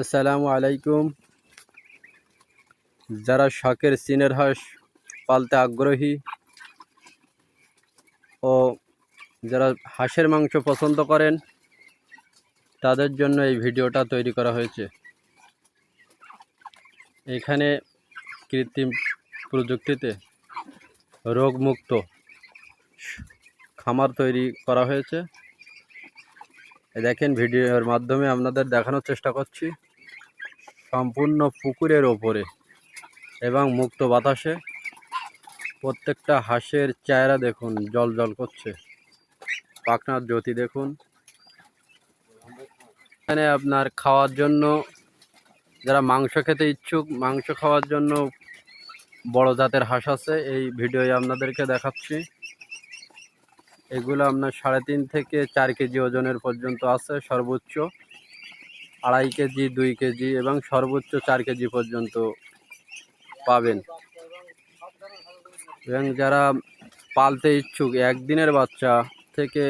আসসালামু আলাইকুম। যারা শখের চীনের হাঁস পালতে আগ্রহী ও যারা হাঁসের মাংস পছন্দ করেন, তাদের জন্য এই ভিডিওটা তৈরি করা হয়েছে। এখানে কৃত্রিম প্রযুক্তিতে রোগমুক্ত খামার তৈরি করা হয়েছে। দেখেন ভিডিওর মাধ্যমে আপনাদের দেখানোর চেষ্টা করছি। সম্পূর্ণ পুকুরের ওপরে এবং মুক্ত বাতাসে প্রত্যেকটা হাঁসের চেহারা দেখুন, জল জল করছে। পাখনার জ্যোতি দেখুন। এখানে আপনার খাওয়ার জন্য যারা মাংস খেতে ইচ্ছুক, মাংস খাওয়ার জন্য বড় জাতের হাঁস আছে, এই ভিডিওয়ে আপনাদেরকে দেখাচ্ছি। এগুলো আপনার সাড়ে তিন থেকে চার কেজি ওজনের পর্যন্ত আছে সর্বোচ্চ। আড়াই কেজি, দুই কেজি এবং সর্বোচ্চ চার কেজি পর্যন্ত পাবেন। এবং যারা পালতে ইচ্ছুক, একদিনের বাচ্চা থেকে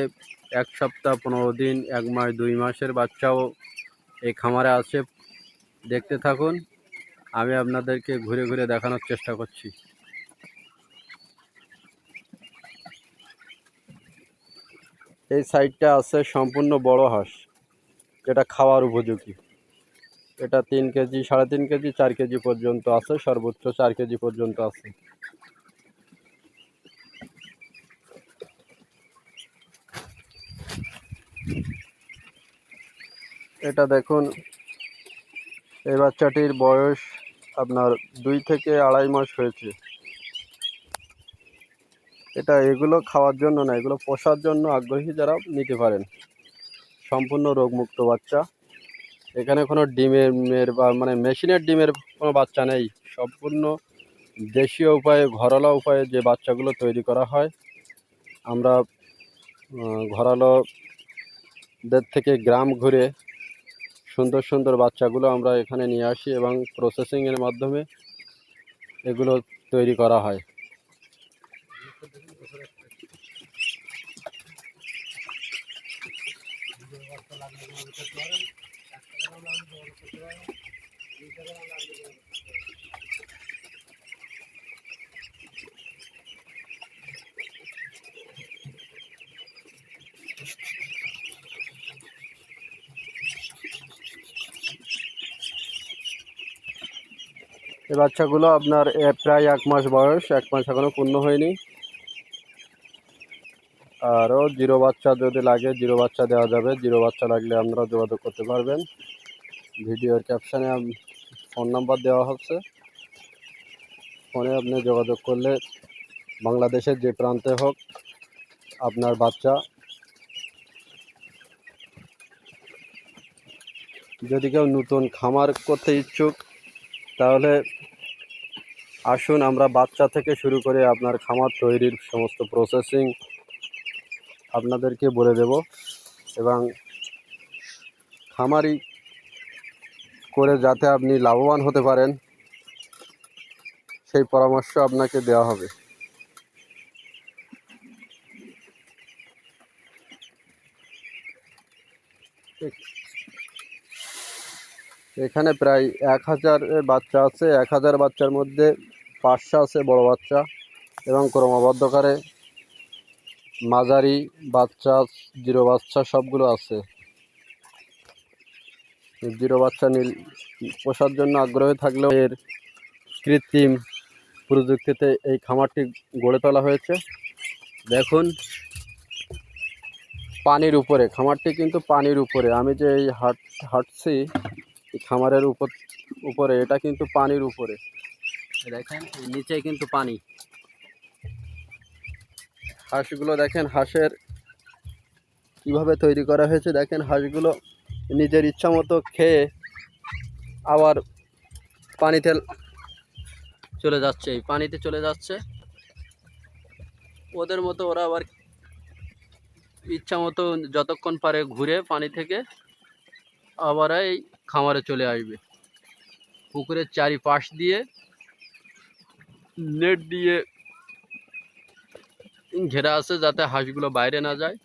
এক সপ্তাহ পনেরো দিন, এক মাস, দুই মাসের বাচ্চাও এই খামারে আছে দেখতে থাকুন, আমি আপনাদেরকে ঘুরে ঘুরে দেখানোর চেষ্টা করছি। এই সাইডটা আছে সম্পূর্ণ বড় হাঁস। যেটা খাওয়ার উপযোগী। এটা তিন কেজি, সাড়ে তিন কেজি, চার কেজি পর্যন্ত আছে, সর্বোচ্চ চার কেজি পর্যন্ত আছে। এটা দেখুন, এই বাচ্চাটির বয়স আপনার দুই থেকে আড়াই মাস হয়েছে। এটা এগুলো খাওয়ার জন্য না, এগুলো পোষার জন্য আগ্রহী যারা নিতে পারেন। সম্পূর্ণ রোগমুক্ত বাচ্চা। এখানে কোনো ডিমের বা মানে মেশিনের ডিমের কোনো বাচ্চা নেই। সম্পূর্ণ দেশীয় উপায়ে, ঘরোয়া উপায়ে যে বাচ্চাগুলো তৈরি করা হয়। আমরা ঘরালোদের থেকে গ্রাম ঘুরে সুন্দর সুন্দর বাচ্চাগুলো আমরা এখানে নিয়ে আসি এবং প্রসেসিংয়ের মাধ্যমে এগুলো তৈরি করা হয়। বাচ্চাগুলো আপনার প্রায় এক মাস বয়স এক মাস এখনও পূর্ণ হয়নি। আরও জিরো বাচ্চা যদি লাগে, জিরো বাচ্চা দেওয়া যাবে। জিরো বাচ্চা লাগলে আপনারা যোগাযোগ করতে পারবেন। ভিডিওর ক্যাপশানে ফোন নাম্বার দেওয়া হচ্ছে। ফোনে আপনি যোগাযোগ করলে বাংলাদেশের যে প্রান্তে হোক আপনার বাচ্চা যদি কেউ নতুন খামার করতে ইচ্ছুক, তাহলে আসুন, আমরা বাচ্চা থেকে শুরু করে আপনার খামার তৈরির সমস্ত প্রসেসিং আপনাদেরকে বলে দেব এবং খামারি করে যাতে আপনি লাভবান হতে পারেন, সেই পরামর্শ আপনাকে দেওয়া হবে। এখানে প্রায় এক হাজার বাচ্চা আছে, এক হাজার বাচ্চার মধ্যে পাঁচশো আছে বড় বাচ্চা এবং ক্রমবদ্ধকারে মাঝারি বাচ্চা, জিরো বাচ্চা সবগুলো আছে। জিরো বাচ্চা নীল, পোষার জন্য আগ্রহী থাকলেও এর কৃত্রিম প্রযুক্তিতে এই খামারটি গড়ে তোলা হয়েছে। দেখুন, পানির উপরে, খামারটি কিন্তু পানির উপরে। আমি যে এই হাট, হাঁটছি খামারের উপর, উপরে, এটা কিন্তু পানির উপরে। দেখেন নিচে কিন্তু পানি। হাঁসগুলো দেখেন, হাঁসের কীভাবে তৈরি করা হয়েছে, দেখেন হাঁসগুলো নিজের ইচ্ছা মতো খেয়ে আবার পানিতে চলে যাচ্ছে, এই পানিতে চলে যাচ্ছে। ওদের মতো ওরা আবার ইচ্ছা মতো যতক্ষণ পারে ঘুরে পানি থেকে আবার এই খামারে চলে আসবে। পুকুরের চারিপাশ দিয়ে, নেট দিয়ে ঘেরা আছে যাতে হাঁসগুলো বাইরে না যায়।